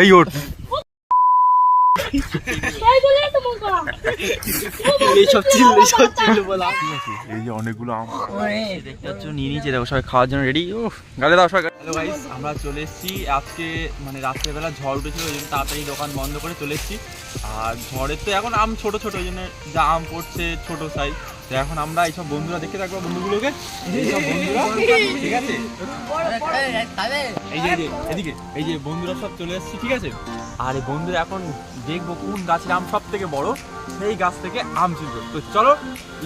এই ওঠ। যে অনেকগুলো আম। দেখতে পাচ্ছ নিয়ে নিয়েছে দেখো সবাই খাওয়ার জন্য রেডি ও গালে দাও সবাই হ্যালো গাইস আমরা চলে এসেছি। আজকে মানে রাত্রেবেলা ঝড় উঠেছিল ওই জন্য তাড়াতাড়ি দোকান বন্ধ করে চলে এসেছি। আর ঝড়ের তো এখন আম ছোট ছোট ওই জন্য যা আম পড়ছে ছোট সাইজ এখন আমরা এইসব বন্ধুরা দেখে থাকব বন্ধুগুলোকে। ঠিক আছে? এই যে এই যে, এদিকে এই যে বন্ধুরা সব চলে এসেছি ঠিক আছে? আর এই বন্ধুরা এখন দেখব কোন গাছের আম সব থেকে বড়। সেই গাছ থেকে আম ছিল তো চলো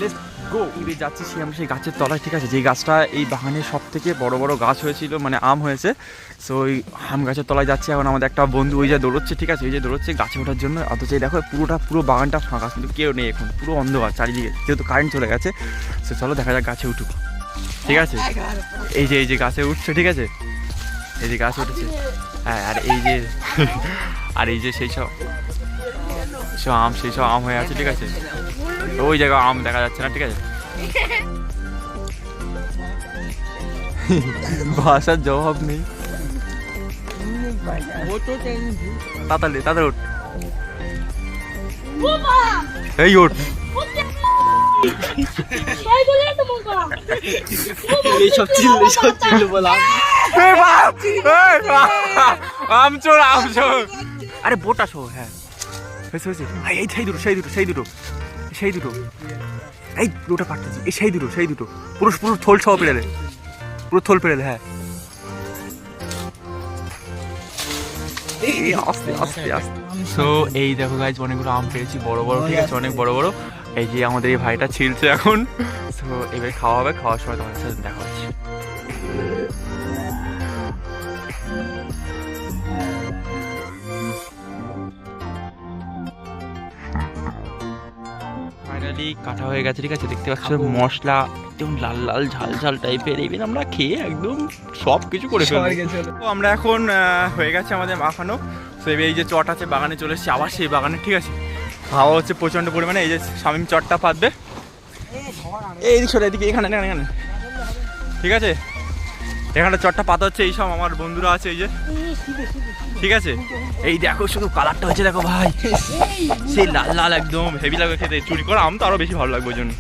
লেটস গো এবার যাচ্ছি সে আমরা সেই গাছের তলায়, ঠিক আছে? যেই গাছটা এই বাগানের সব থেকে বড় বড় গাছ হয়েছিল মানে আম হয়েছে সো ওই আম গাছের তলায় যাচ্ছি। এখন আমাদের একটা বন্ধু ওই যে দৌড়চ্ছে, ঠিক আছে? ওই যে দৌড়চ্ছে গাছে ওঠার জন্য। অথচ এই দেখো, পুরোটা, পুরো বাগানটা ফাঁকা, কিন্তু কেউ নেই এখন, পুরো অন্ধকার চারিদিকে। যেহেতু কারেন্ট চলে গেছে সো চলো দেখা যাক গাছে উঠুক। ঠিক আছে? এই যে এই যে গাছে উঠছে, ঠিক আছে? এই যে গাছ উঠেছে। হ্যাঁ আর এই যে, আর এই যে সেই সব সব আম সেই সব আম হয়ে আছে ঠিক আছে? ওই জায়গায় আম দেখা যাচ্ছে না ঠিক আছে? ভাষার জবাব নেই। তাড়াতাড়ি তাড়াতাড়ি ওঠ এই ওঠ এইসব চিল্ল এইসব চিল্ল বলা। আম চোর আম চোর আরে বোটা শো হ্যাঁ। হয়েছে হয়েছে। এই, এই সেই দুটো সেই দুটো সেই দুটো সেই দুটো। এই দুটো কাটতেছি এই সেই দুটো সেই দুটো। পুরো পুরো থোল সহ পেরে দে পুরো থোল পেরে দে হ্যাঁ। আস্তে আস্তে আস্তে। সো এই দেখো গাইজ অনেকগুলো আম পেয়েছি। বড় বড় ঠিক আছে অনেক বড় বড়। এই যে আমাদের এই ভাইটা ছিলছে এখন। সো এবার খাওয়া হবে খাওয়ার সময় তোমার সাথে দেখা হচ্ছে। ফাইনালি কাটা হয়ে গেছে ঠিক আছে? দেখতে পাচ্ছ মশলা একদম লাল লাল ঝাল ঝাল টাইপের এই আমরা খেয়ে একদম সব কিছু করে ফেলে তো আমরা এখন হয়ে গেছে আমাদের মাখানো। তো এবার এই যে চট আছে বাগানে চলে এসেছি আবার সেই বাগানে ঠিক আছে? খাওয়া হচ্ছে প্রচণ্ড পরিমাণে এই যে স্বামী চটটা পাতবে এই দিক সরে এদিকে এখানে এখানে। ঠিক আছে? এখানে চটটা পাতা হচ্ছে এইসব আমার বন্ধুরা আছে, এই যে। ঠিক আছে? এই দেখো, শুধু কালারটা হচ্ছে দেখো ভাই। সেই লাল লাল একদম হেভি লাগবে খেতে। চুরি করা আম তো আরও বেশি ভালো লাগবে ওই জন্য।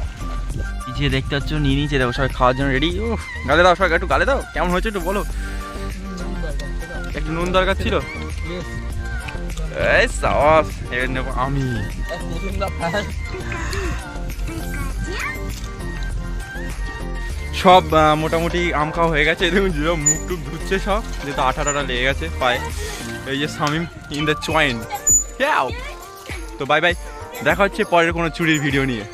যে দেখতে পাচ্ছ, নিয়ে নিয়েছে, দেখো, সবাই খাওয়ার জন্য রেডি ও গালে দাও সবাই একটু গালে দাও। কেমন হয়েছে একটু বলো। একটু নুন দরকার ছিল? এই সস আমি। সব মোটামুটি আম খাওয়া হয়ে গেছে। দেখুন, যে মুখ টুক ধুচ্ছে সব যেহেতু আঠা টাটা লেগে গেছে পায়ে। এই যে সামিম ইন দ্য চয়েন তো বাই বাই দেখা হচ্ছে পরের কোনো চুরির ভিডিও নিয়ে।